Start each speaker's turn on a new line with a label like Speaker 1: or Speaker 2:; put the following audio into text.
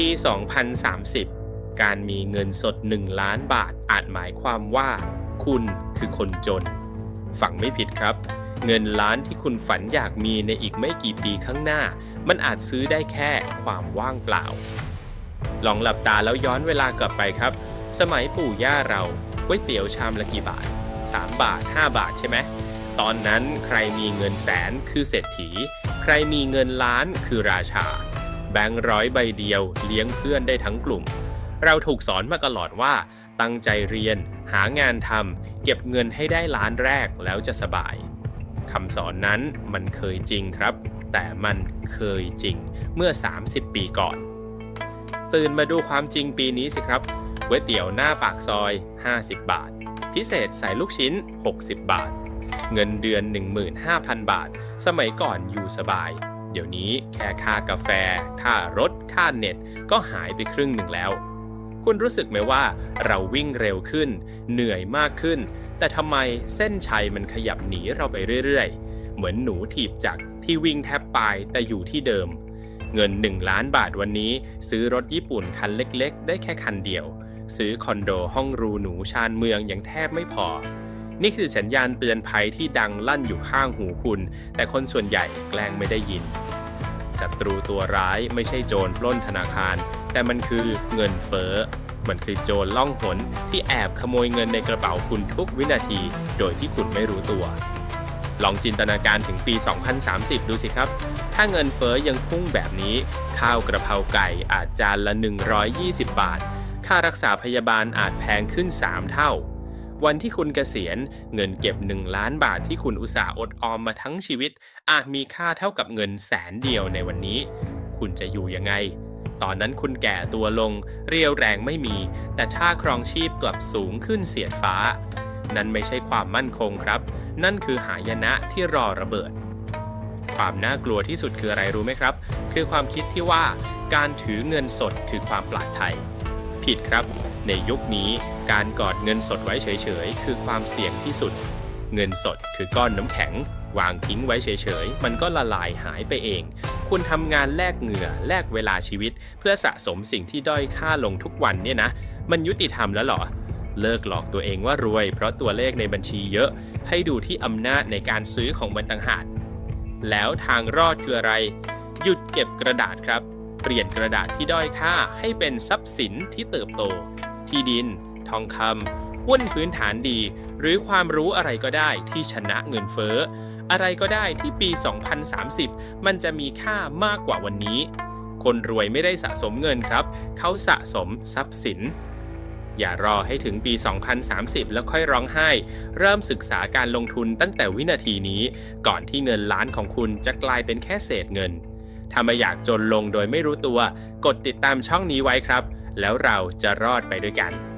Speaker 1: ปี 2030 การมีเงินสด 1 ล้านบาทอาจหมายความว่า คุณคือคนจน ฝังไม่ผิดครับ เงินล้านที่คุณฝันอยากมีในอีกไม่กี่ปีข้างหน้า มันอาจซื้อได้แค่ความว่างเปล่า ลองหลับตาแล้วย้อนเวลากลับไปครับ สมัยปู่ย่าเราก๋วยเตี๋ยวชามละกี่บาท 3 บาท 5 บาทใช่ไหมตอนนั้นใครมีเงินแสนคือเศรษฐี ใครมีเงินล้านคือราชา แบงค์ร้อยใบเดียว เลี้ยงเพื่อนได้ทั้งกลุ่ม เราถูกสอนมาตลอดว่า ตั้งใจเรียน หางานทำเก็บเงินให้ได้ล้านแรกแล้วจะสบายคำสอนนั้นมันเคยจริงครับ แต่มันเคยจริงเมื่อ 30 ปีก่อน ตื่นมาดูความจริงปีนี้สิครับก๋วยเตี๋ยวหน้าปากซอย 50 บาท พิเศษใส่ลูกชิ้น 60 บาท เงินเดือน 15,000 บาท สมัยก่อนอยู่สบาย เดี๋ยวนี้แค่ค่ากาแฟ ค่ารถ ค่าเน็ต ก็หายไปครึ่งหนึ่งแล้ว คุณรู้สึกไหมว่าเราวิ่งเร็วขึ้น เหนื่อยมากขึ้น แต่ทำไมเส้นชัยมันขยับหนีเราไปเรื่อยๆ เหมือนหนูถีบจักรที่วิ่งแทบตายแต่อยู่ที่เดิม เงิน 1 ล้านบาทวันนี้ ซื้อรถญี่ปุ่นคันเล็ก ๆ ได้แค่คันเดียว ซื้อคอนโดห้องรูหนูชานเมืองยังแทบไม่พอ นี่คือสัญญาณเตือนภัยที่ดังลั่นอยู่ข้างหูคุณ แต่คนส่วนใหญ่แกล้งไม่ได้ยินศัตรูตัวร้ายไม่ใช่โจรปล้นธนาคาร แต่มันคือเงินเฟ้อมันคือโจรล่องหนที่แอบขโมยเงินในกระเป๋าคุณทุกวินาที โดยที่คุณไม่รู้ตัว ลองจินตนาการถึงปี 2030 ดูสิครับ ถ้าเงินเฟ้อยังพุ่งแบบนี้ ข้าวกระเพราไก่อาจจานละ 120 บาท ค่ารักษาพยาบาลอาจแพงขึ้น 3 เท่า วันที่คุณเกษียณเงินเก็บ 1 ล้านบาทที่คุณอุตส่าห์อดออมมาทั้งชีวิต อาจมีค่าเท่ากับเงินแสนเดียวในวันนี้ คุณจะอยู่ยังไง ตอนนั้นคุณแก่ตัวลง เรียวแรงไม่มี แต่ท่าครองชีพกลับสูงขึ้นเสียดฟ้า นั่นไม่ใช่ความมั่นคงครับ นั่นคือหายนะที่รอระเบิดความน่ากลัวที่สุดคืออะไรรู้ไหมครับ คือความคิดที่ว่าการถือเงินสดคือความปลอดภัย ผิดครับ ในยุคนี้การกอดเงินสดไว้เฉยๆ คือความเสี่ยงที่สุด เงินสดคือก้อนน้ำแข็ง วางทิ้งไว้เฉยๆ มันก็ละลายหายไปเอง คุณทำงานแลกเหงื่อแลกเวลาชีวิต เพื่อสะสมสิ่งที่ด้อยค่าลงทุกวันเนี่ยนะ มันยุติธรรมแล้วหรอ เลิกหลอกตัวเองว่ารวย เพราะตัวเลขในบัญชีเยอะ ให้ดูที่อำนาจในการซื้อของมันต่างหากแล้วทางรอดคืออะไร หยุดเก็บกระดาษครับ เปลี่ยนกระดาษที่ด้อยค่าให้เป็นทรัพย์สินที่เติบโต ที่ดิน ทองคำหุ้นพื้นฐานดี หรือความรู้อะไรก็ได้ที่ชนะเงินเฟ้อ อะไรก็ได้ที่ปี 2030 มันจะมีค่ามากกว่าวันนี้ คนรวยไม่ได้สะสมเงินครับ เขาสะสมทรัพย์สิน อย่ารอให้ถึงปี 2030 แล้วค่อยร้องไห้ เริ่มศึกษาการลงทุนตั้งแต่วินาทีนี้ ก่อนที่เงินล้านของคุณจะกลายเป็นแค่เศษเงินถ้าไม่อยากจนลงโดยไม่รู้ตัว กดติดตามช่องนี้ไว้ครับ แล้วเราจะรอดไปด้วยกัน